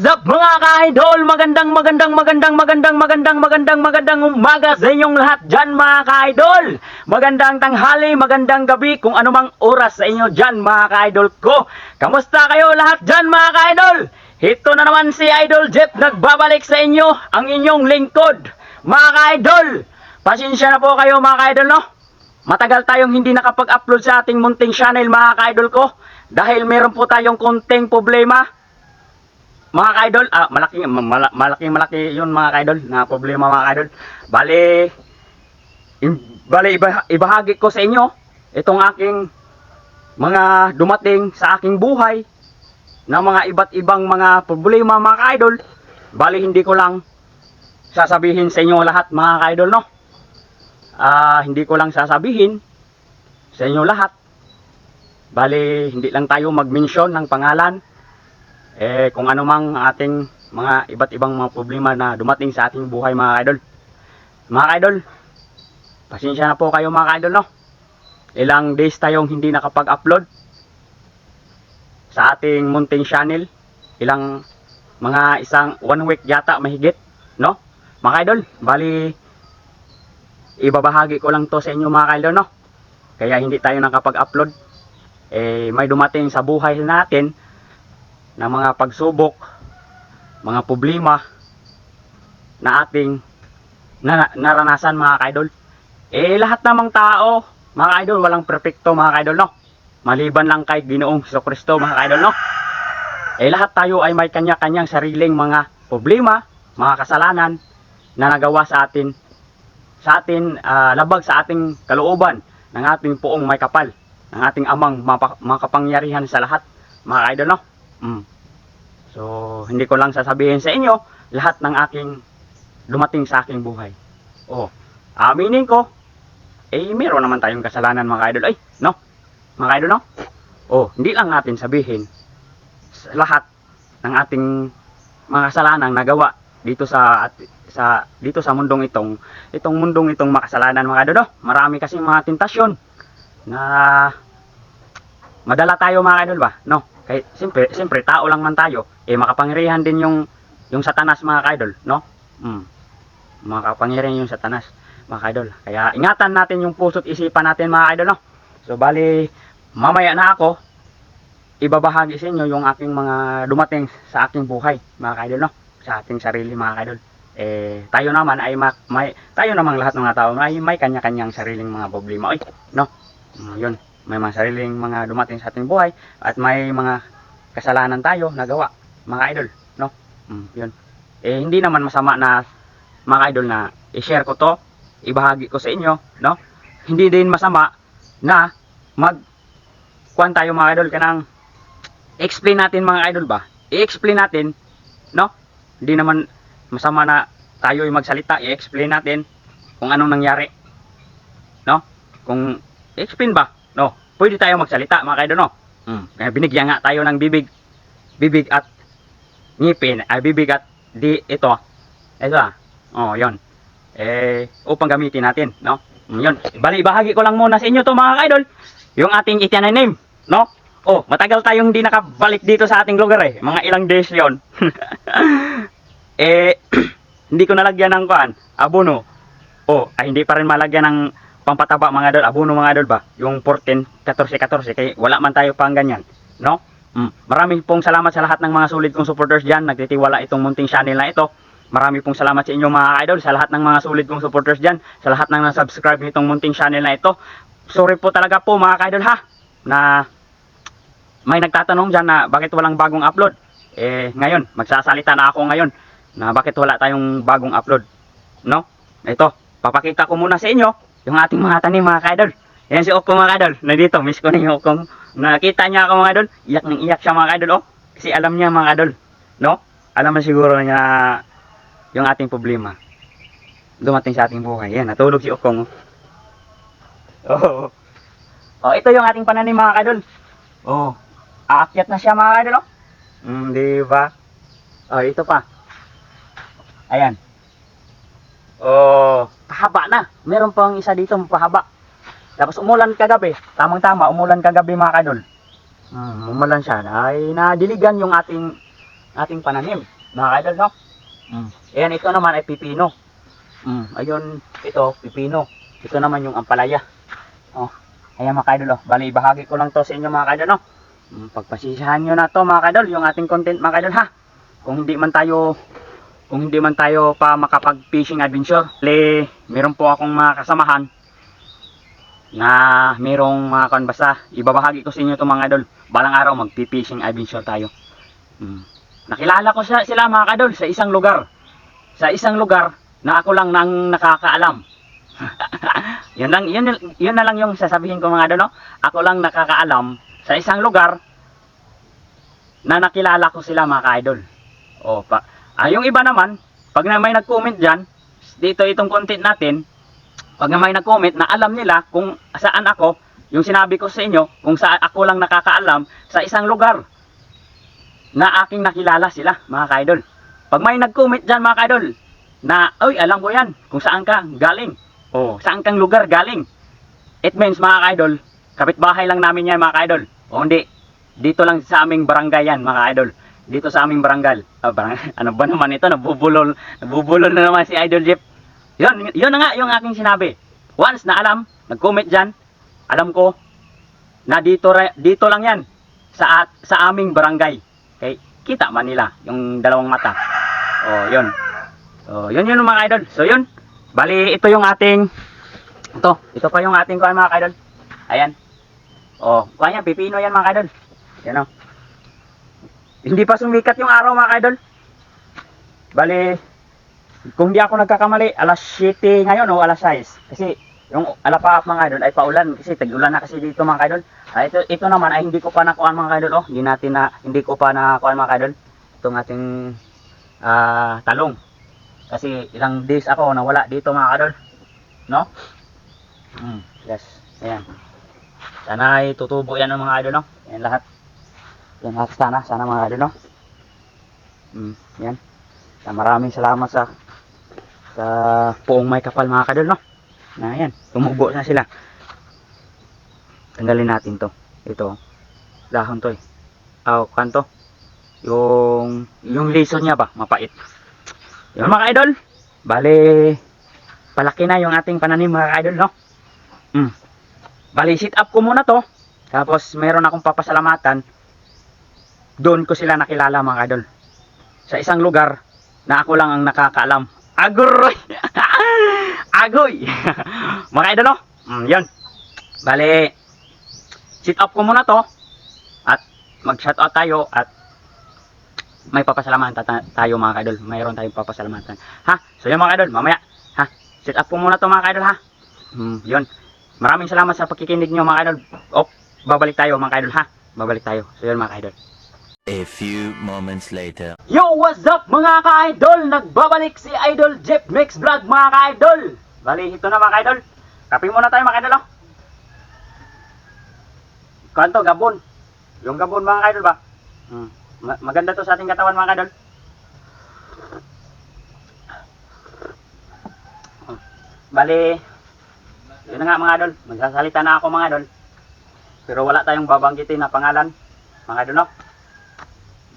What's up mga ka-idol? Magandang magandang magandang magandang magandang magandang magandang umaga sa inyong lahat dyan mga ka-idol. Magandang tanghali, magandang gabi kung anumang oras sa inyo dyan mga ka-idol ko. Kamusta kayo lahat dyan mga ka-idol? Ito na naman si Idol Jeff nagbabalik sa inyo ang inyong lingkod. Mga ka-idol, pasensya na po kayo mga ka-idol no? Matagal tayong hindi nakapag-upload sa ating munting channel mga ka-idol ko dahil meron po tayong konting problema mga ka-idol, ah, malaking, mala, malaking malaki yun mga ka-idol, na problema mga ka-idol. Bale, in, ibahagi ko sa inyo itong aking mga dumating sa aking buhay na mga iba't ibang mga problema mga ka-idol. Bale, hindi ko lang sasabihin sa inyo lahat mga ka-idol, no? Ah, hindi ko lang sasabihin sa inyo lahat. Bale, hindi lang tayo mag-mention ng pangalan eh kung ano mang ating mga iba't ibang mga problema na dumating sa ating buhay mga idol. Mga idol, pasensya na po kayo mga idol no. Ilang days tayong hindi nakapag-upload sa ating munting channel. Ilang mga isang one week yata mahigit, no? Mga idol, bali ibabahagi ko lang to sa inyo mga idol no. Kaya hindi tayo nakapag-upload. Eh may dumating sa buhay natin na mga pagsubok, mga problema na ating na, naranasan mga kaidol. Eh lahat namang tao, mga kaidol, walang perfecto mga kaidol no. Maliban lang kay Ginoong Hesus Kristo mga kaidol no. Eh lahat tayo ay may kanya-kanyang sariling mga problema, mga kasalanan na nagawa sa atin sa atin ah, labag sa ating kalooban ng ating puong may kapal ng ating amang makapangyarihan sa lahat mga kaidol no. Mm. So, hindi ko lang sasabihin sa inyo lahat ng aking dumating sa aking buhay. Oh, aminin ko, eh, meron naman tayong kasalanan mga idol. Ay, no? Mga idol, no? Oh, hindi lang natin sabihin sa lahat ng ating mga kasalanang nagawa dito sa at, sa dito sa mundong itong itong mundong itong makasalanan mga idol. No? Marami kasi mga tentasyon na madala tayo mga idol ba? No? Kahit siyempre, siyempre tao lang man tayo, eh makapangyarihan din yung yung satanas mga idol, no? Mm. Makapangyarihan yung satanas mga idol. Kaya ingatan natin yung puso't isipan natin mga idol, no? So bali mamaya na ako ibabahagi sa inyo yung aking mga dumating sa aking buhay mga idol, no? Sa ating sarili mga idol. Eh tayo naman ay ma- may tayo namang lahat ng mga tao ay may kanya-kanyang sariling mga problema, oy, no? Mm, yun may mga sariling mga dumating sa ating buhay at may mga kasalanan tayo nagawa mga idol no? Mm, yun. Eh hindi naman masama na mga idol na i-share ko to ibahagi ko sa inyo no? Hindi din masama na mag kuan tayo mga idol kanang explain natin mga idol ba? I-explain natin no? Hindi naman masama na tayo ay magsalita i-explain natin kung anong nangyari no? Kung i-explain ba pwede tayo magsalita mga kaidol, no? Mm. Kaya binigyan nga tayo ng bibig, bibig at ngipin, ay bibig at di ito. Ito ah. Oh, yon. Eh, upang gamitin natin, no? Mm, yun. Bali, ibahagi ko lang muna sa inyo to mga kaidol, yung ating itianay name, no? Oh, matagal tayong hindi nakabalik dito sa ating lugar eh. Mga ilang days yon. eh, hindi ko nalagyan ng kuan, abono. Oh, ay hindi pa rin malagyan ng pampataba mga idol, abono mga idol ba? Yung 14, 14, 14, kaya wala man tayo pang ganyan, no? Mm. Maraming pong salamat sa lahat ng mga sulit kong supporters dyan, nagtitiwala itong munting channel na ito. Marami pong salamat sa inyo mga idol, sa lahat ng mga sulit kong supporters dyan, sa lahat ng na-subscribe nitong munting channel na ito. Sorry po talaga po mga idol ha, na may nagtatanong dyan na bakit walang bagong upload. Eh, ngayon, magsasalita na ako ngayon na bakit wala tayong bagong upload. No? Ito, papakita ko muna sa inyo yung ating mga tanim mga kaidol. Yan si Okong mga kaidol. Nandito, miss ko na yung Okong. Nakita niya ako mga kaidol. Iyak nang iyak siya mga kaidol. Oh. Kasi alam niya mga kaidol. No? Alam na siguro niya yung ating problema. Dumating sa ating buhay. Yan, natulog si Okong. Oh. Oh, oh ito yung ating pananim mga kaidol. Oh. Aakyat na siya mga kaidol. Oh. Mm, di ba? Oh, ito pa. Ayan. Oh, pahaba na. Meron pang isa dito pahaba. Tapos umulan kagabi. Tamang-tama, umulan kagabi mga kadol. Hmm, umulan siya. Ay nadiligan yung ating ating pananim. Mga kaidol, no? Mm. Ayan, ito naman ay pipino. Mm. Ayun, ito, pipino. Ito naman yung ampalaya. Oh. Ayan mga kaidol, oh. Bali, bahagi ko lang to sa inyo mga kaidol, no? Mm, pagpasisihan nyo na to mga kaidol, yung ating content mga kaidol, ha? Kung hindi man tayo kung hindi man tayo pa makapag fishing adventure le meron po akong mga kasamahan na merong mga kan ibabahagi ko sa inyo to mga idol. Balang araw mag fishing adventure tayo. Mm. nakilala ko siya, sila mga kadol sa isang lugar. Sa isang lugar na ako lang nang nakakaalam. Yun lang yun, yun na lang yung sasabihin ko mga idol no? ako lang nakakaalam sa isang lugar na nakilala ko sila mga ka-idol. O pa Ah, yung iba naman, pag na may nag-comment dyan, dito itong content natin, pag na may nag-comment na alam nila kung saan ako, yung sinabi ko sa inyo, kung saan ako lang nakakaalam sa isang lugar na aking nakilala sila, mga ka-idol. Pag may nag-comment dyan, mga ka-idol, na, oy, alam ko yan, kung saan ka galing, o saan kang lugar galing. It means, mga ka-idol, kapitbahay lang namin yan, mga ka-idol. O hindi, dito lang sa aming barangay yan, mga ka-idol dito sa aming barangay. Ah, barang, ano ba naman ito? Nabubulol, nabubulol na naman si Idol Jeep. Yun, yun na nga yung aking sinabi. Once na alam, nag-comment dyan, alam ko na dito, dito lang yan sa, sa aming barangay. Okay? Kita man nila yung dalawang mata. Oh, yun. So, yun yun mga idol. So, yun. Bali, ito yung ating ito, ito pa yung ating kuhan mga idol. Ayan. Oh, kuhan yan, pipino yan mga idol. Yan oh. Hindi pa sumikat yung araw mga idol. Bali, kung di ako nagkakamali, alas 7 ngayon o alas 6. Kasi yung alapaap mga idol ay paulan kasi tag-ulan na kasi dito mga idol. Ah, ito, ito naman ay hindi ko pa nakuha mga idol. Oh, hindi natin na, hindi ko pa nakuha mga idol. Itong ating ah, talong. Kasi ilang days ako nawala dito mga idol. No? Mm, yes. Ayan. Sana ay tutubo yan ng mga idol, no? Yan lahat. Yan lahat sana, sana mga idol, no? Mm, yan. Sa maraming salamat sa sa puong may kapal mga kadol, no? Na yan, tumubo na sila. Tanggalin natin to. Ito. Dahon to eh. Aw, kanto. Yung yung lison niya ba, mapait. Yun mga idol. Bale palaki na yung ating pananim mga idol, no? Mm. Bali sit up ko muna to. Tapos meron akong papasalamatan doon ko sila nakilala mga idol. Sa isang lugar na ako lang ang nakakaalam. Agoy! Agoy! mga idol, no? Mm, yun. Bale, sit up ko muna to. At mag-shout out tayo at may papasalamatan ta- tayo mga idol. Mayroon tayong papasalamatan. Ha? So yun mga idol, mamaya. Ha? Sit up ko muna to mga idol ha. Hmm, yun. Maraming salamat sa pakikinig nyo mga idol. Oh, babalik tayo mga idol ha. Babalik tayo. So yun mga idol. A few moments later. Yo, what's up mga ka-idol? Nagbabalik si Idol Jeff Mix Vlog mga ka-idol. Bali, ito na mga ka-idol. Kape muna tayo mga ka-idol oh. Kanto, gabon. Yung gabon mga ka-idol ba? Hmm. Ma- maganda to sa ating katawan mga ka-idol. Hmm. Bali, yun na nga mga idol. Magsasalita na ako mga idol. Pero wala tayong babanggitin na pangalan. Mga idol no?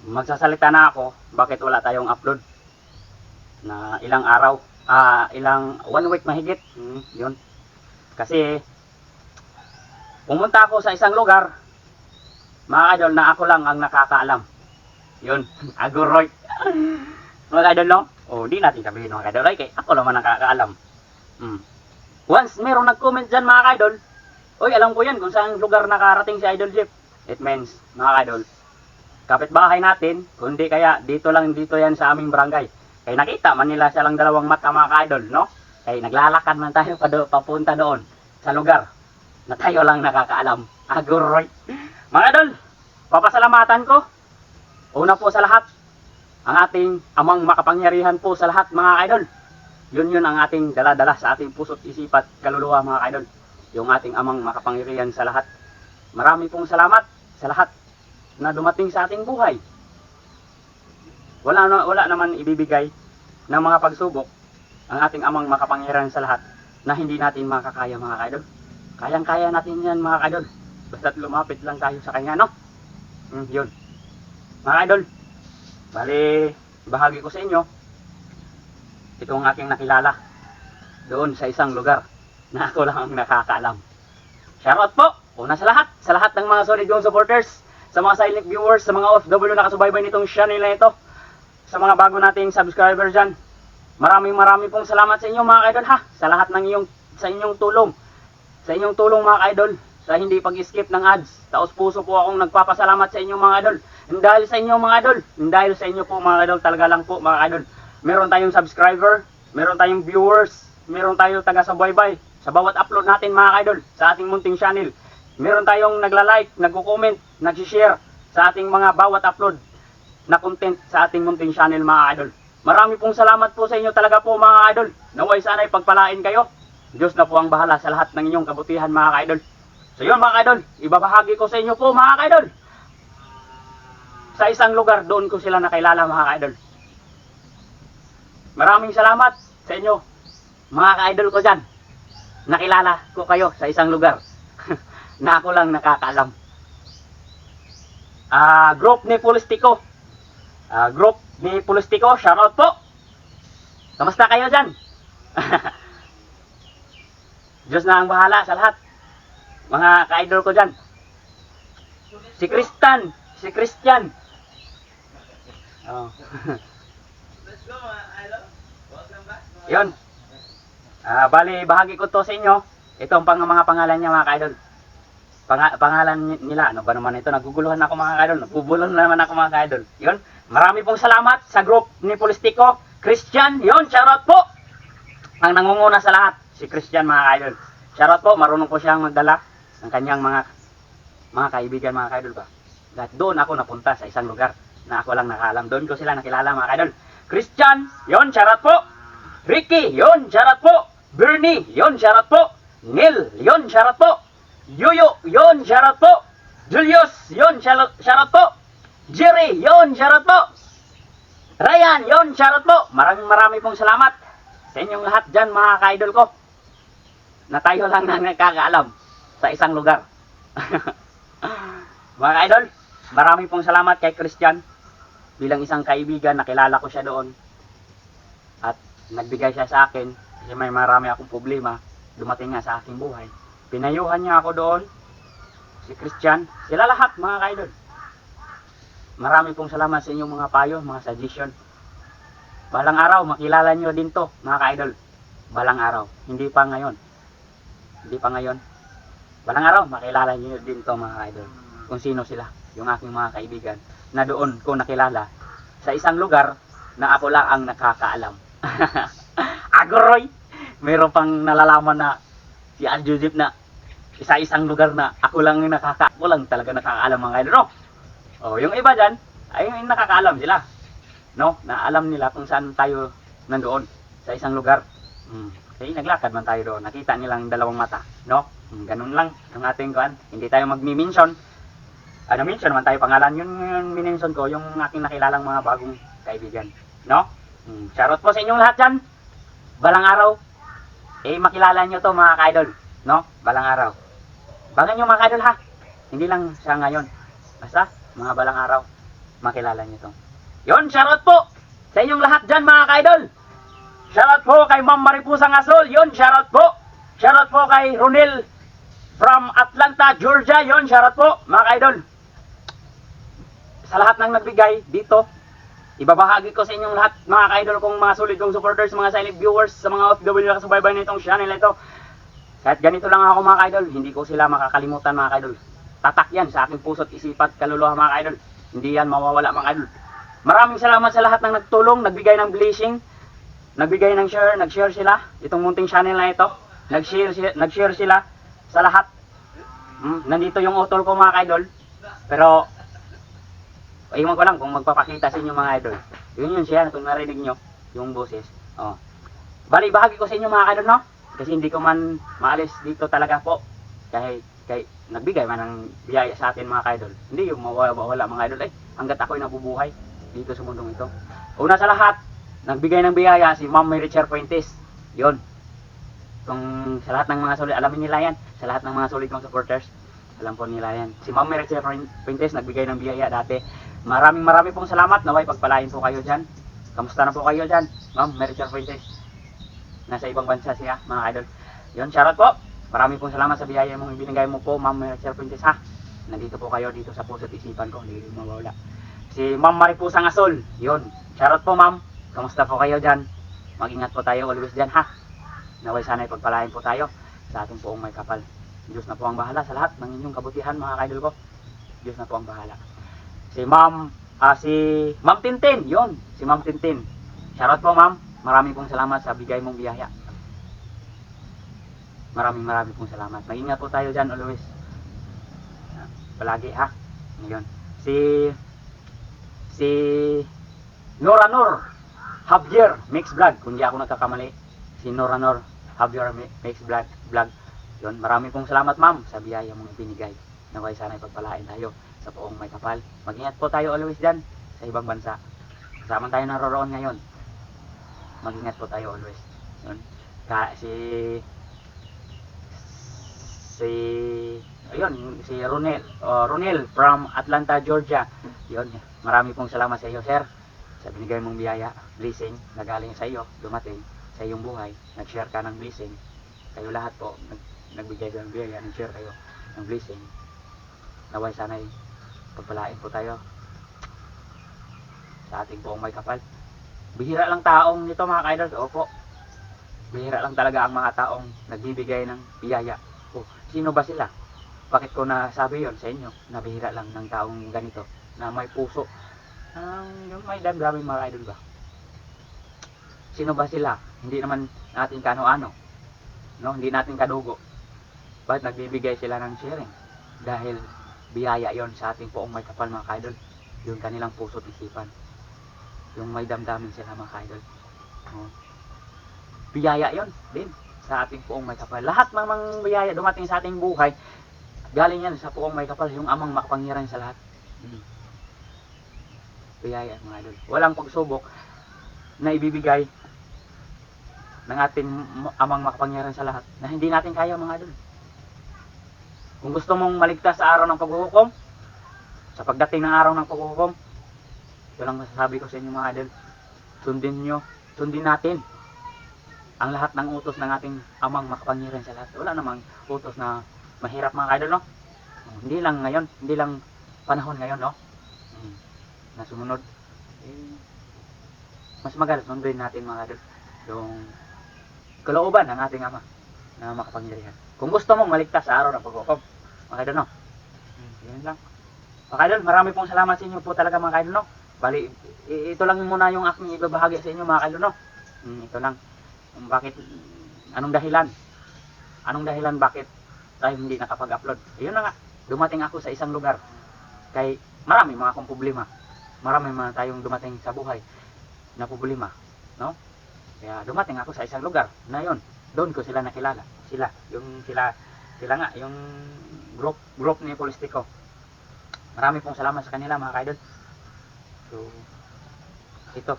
Magsasalita na ako bakit wala tayong upload? Na ilang araw ah ilang one week mahigit. Hmm, yun. Kasi pumunta ako sa isang lugar mga idol na ako lang ang nakakaalam. Yun agoroy mga idol no? O di natin sabihin mga idol ay kay ako naman nakakaalam. Hmm. once merong nag-comment dyan mga idol oy alam ko yan kung saan lugar nakarating si idol Jeff. It means mga idol kapitbahay natin, kundi kaya dito lang dito yan sa aming barangay. Kaya nakita man nila siya lang dalawang mata mga ka-idol, no? Kaya naglalakad man tayo pa do, papunta doon sa lugar na tayo lang nakakaalam. Aguroy. Mga idol, papasalamatan ko. Una po sa lahat, ang ating amang makapangyarihan po sa lahat mga idol. Yun yun ang ating daladala sa ating puso't isipat kaluluwa mga idol. Yung ating amang makapangyarihan sa lahat. Marami pong salamat sa lahat na dumating sa ating buhay. Wala, na, wala naman ibibigay ng mga pagsubok ang ating amang makapangyarihan sa lahat na hindi natin makakaya mga kaidol. Kayang-kaya natin yan mga kaidol. Basta't lumapit lang tayo sa kanya, no? Mm, yun. Mga kaidol, Bali, bahagi ko sa inyo, itong aking nakilala doon sa isang lugar na ako lang ang nakakaalam. Shoutout po! Una sa lahat, sa lahat ng mga solid Gong supporters, sa mga silent viewers, sa mga OFW na kasubaybay nitong channel na ito, sa mga bago nating subscriber dyan. Maraming maraming pong salamat sa inyo mga idol ha, sa lahat ng iyong, sa inyong tulong. Sa inyong tulong mga idol, sa hindi pag-skip ng ads. Taos puso po akong nagpapasalamat sa inyo mga idol. And dahil sa inyo mga idol, dahil sa inyo po mga idol, talaga lang po mga idol. Meron tayong subscriber, meron tayong viewers, meron tayong taga-subaybay sa bawat upload natin mga idol sa ating munting channel. Meron tayong nagla-like, nagko-comment, nag-share sa ating mga bawat upload na content sa ating munting channel mga idol. Marami pong salamat po sa inyo talaga po mga idol. Naway sana'y pagpalain kayo. Diyos na po ang bahala sa lahat ng inyong kabutihan mga idol. So yun mga idol, ibabahagi ko sa inyo po mga idol. Sa isang lugar doon ko sila nakilala mga idol. Maraming salamat sa inyo mga ka-idol ko dyan. Nakilala ko kayo sa isang lugar na ako lang nakakaalam. Ah, group ni Pulistiko. Ah, group ni Pulistiko, shoutout po. Kamusta kayo dyan? Diyos na ang bahala sa lahat. Mga ka-idol ko dyan. Si Kristan, si Christian. Oh. Let's go idol. Welcome back. Yun. Ah, bali, bahagi ko to sa inyo. Ito ang pang mga pangalan niya mga ka-idol. Panga- pangalan ni- nila, ano ba naman ito? Naguguluhan ako mga ka-idol. Nagbubulon naman ako mga ka-idol. Yun. Marami pong salamat sa group ni Polistico. Christian, yun, shoutout po. Ang nangunguna sa lahat, si Christian mga ka-idol. Shoutout po, marunong po siyang magdala ng kanyang mga mga kaibigan mga ka-idol ba. At doon ako napunta sa isang lugar na ako lang nakaalam. Doon ko sila nakilala mga ka-idol. Christian, yun, shoutout po. Ricky, yon, shoutout po. Bernie, yon, shoutout po. Neil, yon, shoutout po. Yuyo, yon, shoutout po. Julius, yon, shoutout po. Jerry, yon, shoutout po. Ryan, yon, shoutout po. Maraming marami pong salamat sa inyong lahat dyan mga ka-idol ko. Na tayo lang na nakakaalam sa isang lugar. mga ka-idol, marami pong salamat kay Christian. Bilang isang kaibigan, nakilala ko siya doon at nagbigay siya sa akin kasi may marami akong problema dumating nga sa aking buhay. Pinayuhan niya ako doon, si Christian, sila lahat mga kaidol. Marami pong salamat sa inyong mga payo, mga suggestion. Balang araw, makilala niyo din to, mga kaidol. Balang araw, hindi pa ngayon. Hindi pa ngayon. Balang araw, makilala niyo din to, mga kaidol. Kung sino sila, yung aking mga kaibigan, na doon ko nakilala sa isang lugar na ako lang ang nakakaalam. Agoroy! Meron pang nalalaman na si Al Joseph na isa-isang lugar na ako lang yung nakaka ako lang talaga nakakaalam mga idol. No? Oh, yung iba diyan ay yung nakakaalam sila. No? Na alam nila kung saan tayo nandoon sa isang lugar. Hmm. Kaya naglakad man tayo doon. Nakita nilang dalawang mata. No? Hmm, ganun lang yung ating kuan. Hindi tayo magmi-mention. Ano mention man tayo pangalan yun yung minention ko yung aking nakilalang mga bagong kaibigan. No? Hmm. Shoutout po sa inyong lahat dyan. Balang araw, eh makilala nyo to mga ka-idol. No? Balang araw. Bangan nyo mga ka-idol ha. Hindi lang siya ngayon. Basta, mga balang araw, makilala nyo to. Yon, shoutout po sa inyong lahat dyan mga ka-idol. Shoutout po kay Ma'am Maripusang Asol. Yon, shoutout po. Shoutout po kay Ronel from Atlanta, Georgia. Yon, shoutout po mga ka-idol. Sa lahat ng nagbigay dito, Ibabahagi ko sa inyong lahat, mga ka-idol kong mga solid kong supporters, mga silent viewers, sa mga OFW na kasubaybay nitong channel ito. Kahit ganito lang ako mga ka-idol, hindi ko sila makakalimutan mga ka-idol. Tatak yan sa aking puso't isipat kaluluwa mga ka-idol. Hindi yan mawawala mga ka-idol. Maraming salamat sa lahat ng nagtulong, nagbigay ng blessing, nagbigay ng share, nag-share sila. Itong munting channel na ito, nag-share, nag-share sila sa lahat. Hmm, nandito yung utol ko mga ka-idol. Pero Iwan ko lang kung magpapakita sa inyo mga idol. Yun yun siya, kung narinig nyo, yung boses. Oh. Bali, bahagi ko sa inyo mga idol, no? Kasi hindi ko man maalis dito talaga po. Kahit, kahit nagbigay man ng biyaya sa atin mga idol. Hindi yung mawala mga idol. Eh, hanggat ako'y nabubuhay dito sa mundong ito. Una sa lahat, nagbigay ng biyaya si Ma'am Chair Fuentes. Yun. Kung sa lahat ng mga solid, alamin nila yan. Sa lahat ng mga solid kong supporters, alam po nila yan. Si Ma'am Chair Fuentes nagbigay ng biyaya dati maraming maraming pong salamat. Naway pagpalain po kayo dyan. Kamusta na po kayo dyan? Ma'am, Jo Fuentes. Nasa ibang bansa siya, mga idol. Yun, shoutout po. Maraming pong salamat sa biyaya mong ibinigay mo po, Ma'am Jo Fuentes, ha? Nandito po kayo dito sa puso't isipan ko, hindi mawawala. Si Ma'am Maripusa Ngasol, yun. Shoutout po, Ma'am. Kamusta po kayo dyan? Mag-ingat po tayo always dyan, ha? Naway sana'y pagpalain po tayo sa ating poong may kapal. Diyos na po ang bahala sa lahat ng inyong kabutihan, mga kaidol ko. Diyos na po ang bahala. Si Ma'am, ah, si Ma'am Tintin, yun. Si Ma'am Tintin. Shoutout po, Ma'am. Maraming pong salamat sa bigay mong biyaya. Maraming maraming pong salamat. Mag-ingat po tayo dyan always. Palagi ha. Ngayon. Si si Nora Nor Javier Mix Vlog. Kung di ako nagkakamali. Si Nora Nor Javier Mi- Mix Vlog. Vlog. Yun. Maraming pong salamat ma'am sa biyaya mong binigay. Naway sana ipagpalain tayo sa poong may kapal. Mag-ingat po tayo always dyan sa ibang bansa. Kasama tayo naroroon ngayon. Mag-ingat po tayo always. Yun. Ka, si si ayun si Ronel uh, Ronel from Atlanta Georgia. Yun marami pong salamat sa iyo sir sa binigay mong biyaya blessing na galing sa iyo dumating sa iyong buhay. Nag-share ka ng blessing. Kayo lahat po nag, nagbigay ng biyaya nag-share kayo ng blessing. Naway sana'y pagpalain po tayo sa ating buong may kapal bihira lang taong nito mga kaidol opo bihira lang talaga ang mga taong nagbibigay ng biyaya Oh, sino ba sila? Bakit ko nasabi yon sa inyo? Nabihira lang ng taong ganito na may puso. Yung may damdamin mga idol ba? Sino ba sila? Hindi naman natin kano-ano. No, hindi natin kadugo. Bakit nagbibigay sila ng sharing? Dahil biyaya yon sa ating poong may kapal mga idol. Yung kanilang puso at isipan. Yung may damdamin sila mga idol. Oh. Biyaya yon din sa ating poong may kapal. Lahat ng mga biyaya dumating sa ating buhay, galing yan sa poong may kapal, yung amang makapangyarihan sa lahat. Hmm. Biyaya mga idol. Walang pagsubok na ibibigay ng ating amang makapangyarihan sa lahat na hindi natin kaya mga idol. Kung gusto mong maligtas sa araw ng paghuhukom, sa pagdating ng araw ng paghuhukom, ito lang masasabi ko sa inyo mga idol. Sundin nyo, sundin natin ang lahat ng utos ng ating amang makapangyarihan sa lahat. Wala namang utos na mahirap mga idol, no? Hindi lang ngayon, hindi lang panahon ngayon, no? Mm. Na sumunod. Eh, mas magalas sundin natin mga idol yung kalooban ng ating ama na makapangyarihan. Kung gusto mong maligtas sa araw ng paghukom, mga idol, no? Mm, Yun lang. Mga idol, marami pong salamat sa inyo po talaga mga idol, no? Bali, ito lang muna yung aking ibabahagi sa inyo mga idol, no? Mm, ito lang. Bakit anong dahilan? Anong dahilan bakit tayo hindi nakapag-upload? Yun na nga dumating ako sa isang lugar. Kay marami mga akong problema. Marami mga tayong dumating sa buhay na problema no? Kaya dumating ako sa isang lugar na yun. Doon ko sila nakilala. Sila yung sila sila nga yung group group ni Polistico. Marami pong salamat sa kanila mga kaidol so ito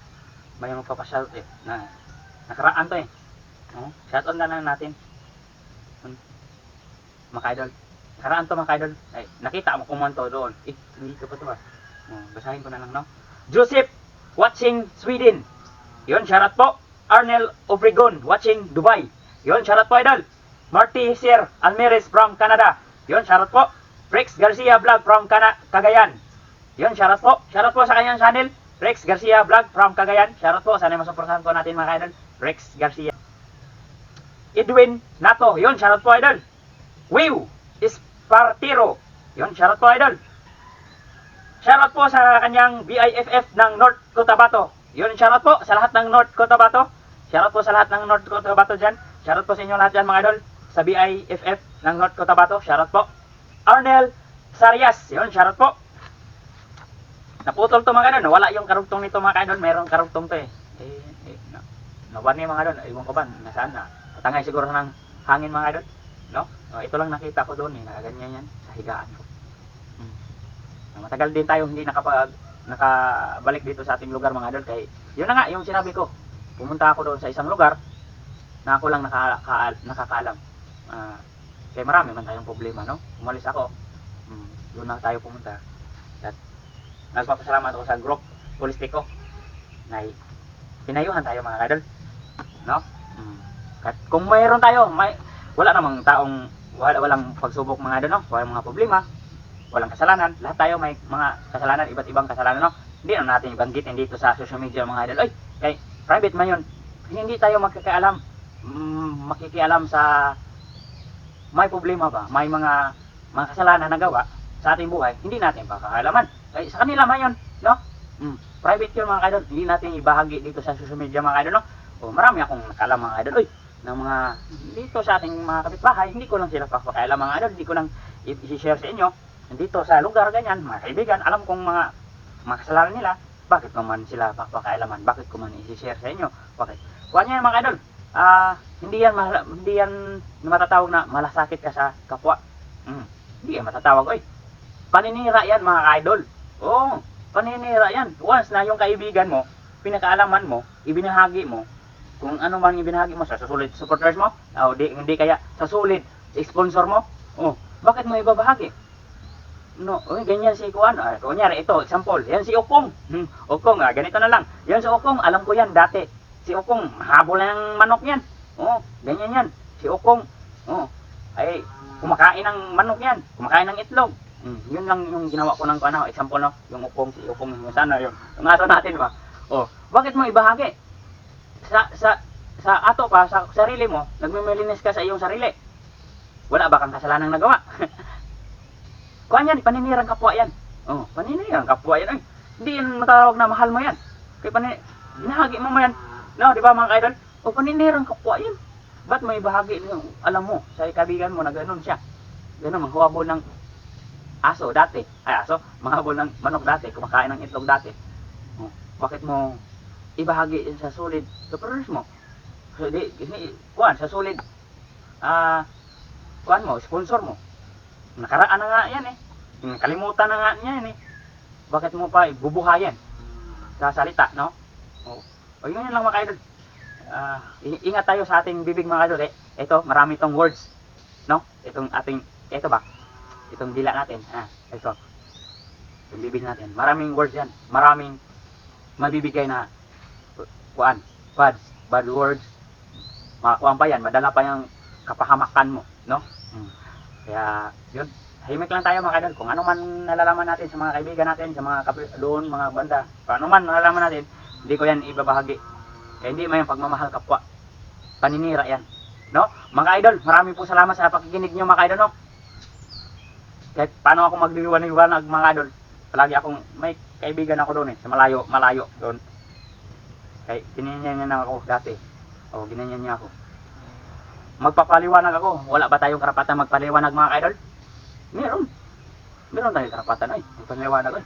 may magpapasyal eh na Nakaraan to eh. Oh, shout on na lang natin. Hmm. Mga idol. Nakaraan to mga idol. Ay, nakita mo kumonto doon. Eh, hindi ko pa to ah. Oh, basahin ko na lang no. Joseph watching Sweden. Yon, shoutout po. Arnel Obregon watching Dubai. Yon, shoutout po idol. Marty Sir Almeres from Canada. Yon, shoutout po. Rex Garcia vlog from Cana Cagayan. Yon, shoutout po. Shoutout po sa kanyang channel. Rex Garcia vlog from Cagayan. Shoutout po. Sana masuportahan po natin mga idol. Rex Garcia. Edwin Nato. Yon, shoutout po idol. Wiw Espartiro. Yon, shoutout po idol. Shoutout po sa kanyang BIFF ng North Cotabato. Yun, shoutout po sa lahat ng North Cotabato. Shoutout po sa lahat ng North Cotabato dyan. Shoutout po sa inyo lahat dyan mga idol. Sa BIFF ng North Cotabato. Shoutout po. Arnel Sarias. Yun, shoutout po. Naputol to mga idol. Nawala yung karugtong nito mga idol. Merong karugtong to eh. Eh, eh na, nawan mga idol. Iwan ko ba, nasaan na? Patangay siguro ng hangin mga idol. No? O, ito lang nakita ko doon eh. Nakaganyan yan sa higaan ko. Hmm. Matagal din tayo hindi nakapag nakabalik dito sa ating lugar mga idol kay yun na nga yung sinabi ko pumunta ako doon sa isang lugar na ako lang naka, ka, nakakaalam Ah, kaya marami man tayong problema no umalis ako hmm, doon na tayo pumunta nagpapasalamat ako sa group politiko na pinayuhan tayo mga kadol. No? Mm. Kung mayroon tayo, may wala namang taong wala walang pagsubok mga idol, no? Walang mga problema, walang kasalanan. Lahat tayo may mga kasalanan, iba't ibang kasalanan, no? Hindi na natin ibanggitin dito sa social media mga idol. Oy, kay private man yun. Hindi tayo magkakaalam mm, makikialam sa may problema ba, may mga mga kasalanan na gawa sa ating buhay, hindi natin pakakaalaman. Ay, sa kanila man yun, no? Mm, private yun mga idol, hindi natin ibahagi dito sa social media mga idol, no? O marami akong nakalam mga idol, oy, ng mga dito sa ating mga kapitbahay, hindi ko lang sila pakakailan mga idol, hindi ko lang i-share sa inyo. Dito sa lugar ganyan, mga kaibigan, alam kong mga mga nila, bakit ko man sila pakakailaman, bakit ko man i-share sa inyo, bakit? Kuha niya mga idol, ah, hindi yan, mahala- hindi yan matatawag na malasakit ka sa kapwa. Mm, hindi yan matatawag, oy. Paninira yan mga idol. Oo, paninira yan. Once na yung kaibigan mo, pinakaalaman mo, ibinahagi mo, kung ano man ibinahagi mo sa susulit supporters mo, o di, hindi kaya sa sulit sponsor mo, oh, bakit mo ibabahagi? No, oh, ganyan si Kuan. Ah, kunyari, ito, example. Yan si Okong. Hmm, Okong, ah, ganito na lang. Yan si Okong, alam ko yan dati. Si Okong, habol ng manok yan. Oh, ganyan yan. Si Okong, oh, ay, kumakain ng manok yan. Kumakain ng itlog. Hmm, yun lang yung ginawa ko ng ano, example no, yung Okong, si Okong, yung sana, yung, yung aso natin ba. Oh, bakit mo ibahagi? Sa, sa, sa ato pa, sa sarili mo, nagmimilinis ka sa iyong sarili. Wala ba kang kasalanang nagawa? Kuhan yan, paninirang kapwa yan. Oh, paninirang kapwa yan. Ay, hindi yan matawag na mahal mo yan. Kaya panin, hinahagi mo mo yan. No, di ba mga kaidol? O paninirang kapwa yan. Ba't may bahagi yung alam mo sa kaibigan mo na gano'n siya? Gano'n, manghuwabol ng aso dati. Ay, aso, manghabol ng manok dati, kumakain ng itlog dati. Oh, bakit mo ibahagi sa solid supporters mo? So, di, di, kuhan, sa solid, ah, kuhan mo, sponsor mo. Nakaraan na nga yan eh. Hmm, Kalimutan na nga niya yan eh. Bakit mo pa bubuhayin sa salita, no? O, o yun lang mga kaidol. Ah, i- ingat tayo sa ating bibig mga kaidol eh. Ito, marami tong words, no? Itong ating, ito ba? Itong dila natin. Ah, ito. Itong bibig natin. Maraming words yan. Maraming mabibigay na kuan, bad, bad words. Makakuan pa yan. Madala pa yung kapahamakan mo, no? Hmm. Kaya, yun. Himik lang tayo mga kadol. Kung ano man nalalaman natin sa mga kaibigan natin, sa mga doon, mga banda, kung ano man nalalaman natin, hindi ko yan ibabahagi. Kaya hindi yung pagmamahal kapwa. Paninira yan. No? Mga idol, marami po salamat sa pakikinig nyo mga idol, no? Kahit paano ako magliwanag mga idol, palagi akong, may kaibigan ako doon eh, sa malayo, malayo doon. Kaya ginanyan niya ako dati. O, ginanyan niya ako magpapaliwanag ako. Wala ba tayong karapatan magpaliwanag mga idol? Meron. Meron tayong karapatan ay. Magpaliwanag ay.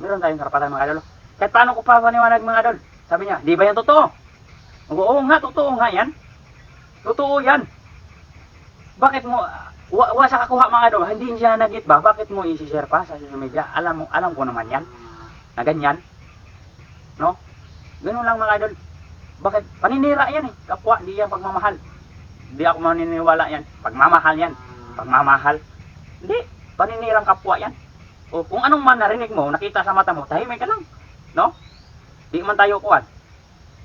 Meron tayong karapatan mga idol. Kahit paano ko pa paliwanag mga idol? Sabi niya, di ba yan totoo? Oo nga, totoo nga yan. Totoo yan. Bakit mo, wa, wa sa kakuha mga idol, hindi siya nagit ba? Bakit mo i-share pa sa social media? Alam mo, alam ko naman yan. Na ganyan. No? Ganun lang mga idol. Bakit? Paninira yan eh. Kapwa, hindi yan pagmamahal. Hindi ako maniniwala yan. Pagmamahal yan. Pagmamahal. Hindi. Paninirang kapwa yan. O kung anong man narinig mo, nakita sa mata mo, tahimik ka lang. No? Di man tayo kuwan.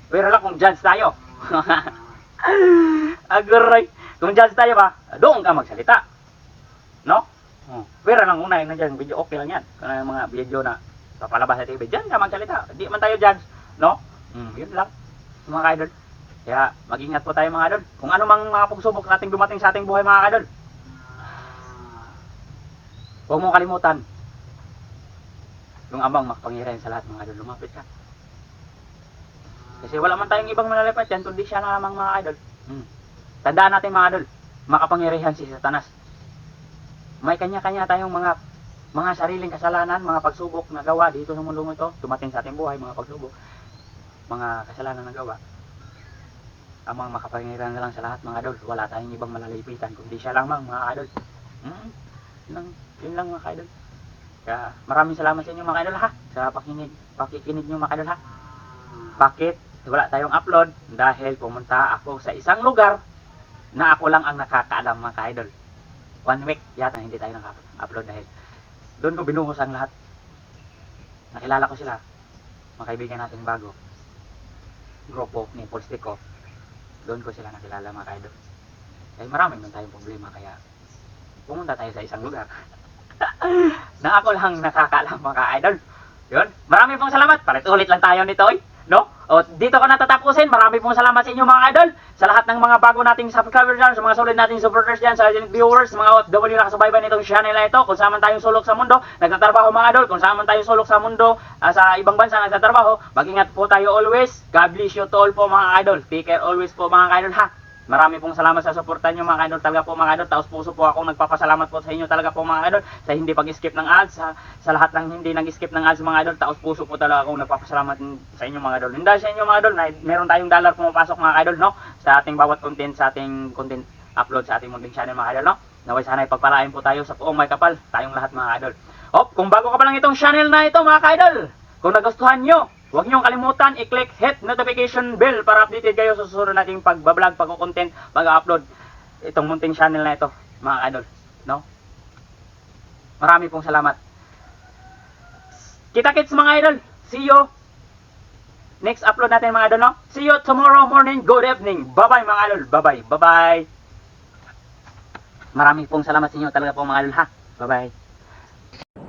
Pero lang kung judge tayo. Agoray. Kung judge tayo ba, doon ka magsalita. No? Oh. Pero lang una yun dyan, video okay lang yan. Kung yung mga video na papalabas sa TV, dyan ka magsalita. Di man tayo judge. No? Mm, yun lang. Mga idol. Kaya mag-ingat po tayo mga idol. Kung ano mang mga pagsubok nating dumating sa ating buhay mga idol. Huwag mong kalimutan. Yung amang makapangyarihan sa lahat mga idol. Lumapit ka. Kasi wala man tayong ibang malalapat yan, kundi siya na lamang mga idol. Hmm. Tandaan natin mga idol, makapangyarihan si Satanas. May kanya-kanya tayong mga mga sariling kasalanan, mga pagsubok na gawa dito sa mundong ito, dumating sa ating buhay, mga pagsubok, mga kasalanan na gawa. Ang mga makapangyarihan na lang sa lahat mga idol, wala tayong ibang malalapitan, kundi siya lamang mga idol. Hmm? Yun lang, yun lang mga idol. Kaya maraming salamat sa inyo mga idol ha, sa pakikinig, pakikinig nyo mga idol ha. Bakit wala tayong upload? Dahil pumunta ako sa isang lugar na ako lang ang nakakaalam mga idol. One week yata hindi tayo naka-upload dahil doon ko binuhos ang lahat. nakilala ko sila. Mga kaibigan natin bago. Grupo ni Polstico. Doon ko sila nakilala mga kaidol. Kaya marami man tayong problema kaya pumunta tayo sa isang lugar. na ako lang nakakaalam mga idol. Yun. Marami pong salamat. Palit-ulit lang tayo nito. Oy. O, dito ko natatapusin. Marami pong salamat sa inyo mga idol. Sa lahat ng mga bago nating subscribers dyan, sa mga solid nating supporters dyan, sa viewers, mga OFW na kasabay nitong channel na ito, kung saan man tayong sulok sa mundo, nagtatrabaho mga idol, kung saan man tayong sulok sa mundo, ah, sa ibang bansa nagtatrabaho, mag-ingat po tayo always. God bless you to all po mga idol. Take care always po mga idol ha. Marami pong salamat sa suporta nyo mga idol. Talaga po mga idol. Taos puso po ako nagpapasalamat po sa inyo talaga po mga idol. Sa hindi pag-skip ng ads. Sa, sa lahat ng hindi nag-skip ng ads mga idol. Taos puso po talaga ako nagpapasalamat sa inyo mga idol. Hindi sa inyo mga idol. Na, meron tayong dollar pumapasok mga idol. No? Sa ating bawat content. Sa ating content upload sa ating munting channel mga idol. No? Naway sana ipagpalain po tayo sa buong may kapal. Tayong lahat mga idol. Hop, kung bago ka pa lang itong channel na ito mga idol. Kung nagustuhan nyo, Huwag niyong kalimutan i-click hit notification bell para updated kayo sa susunod nating pagbablog, pag-content, pag-upload itong munting channel na ito, mga idol, no? Marami pong salamat. Kita-kits mga idol. See you next upload natin mga idol, no? See you tomorrow morning. Good evening. Bye-bye mga idol. Bye-bye. Bye-bye. Marami pong salamat sa inyo talaga po mga idol, ha? Bye-bye.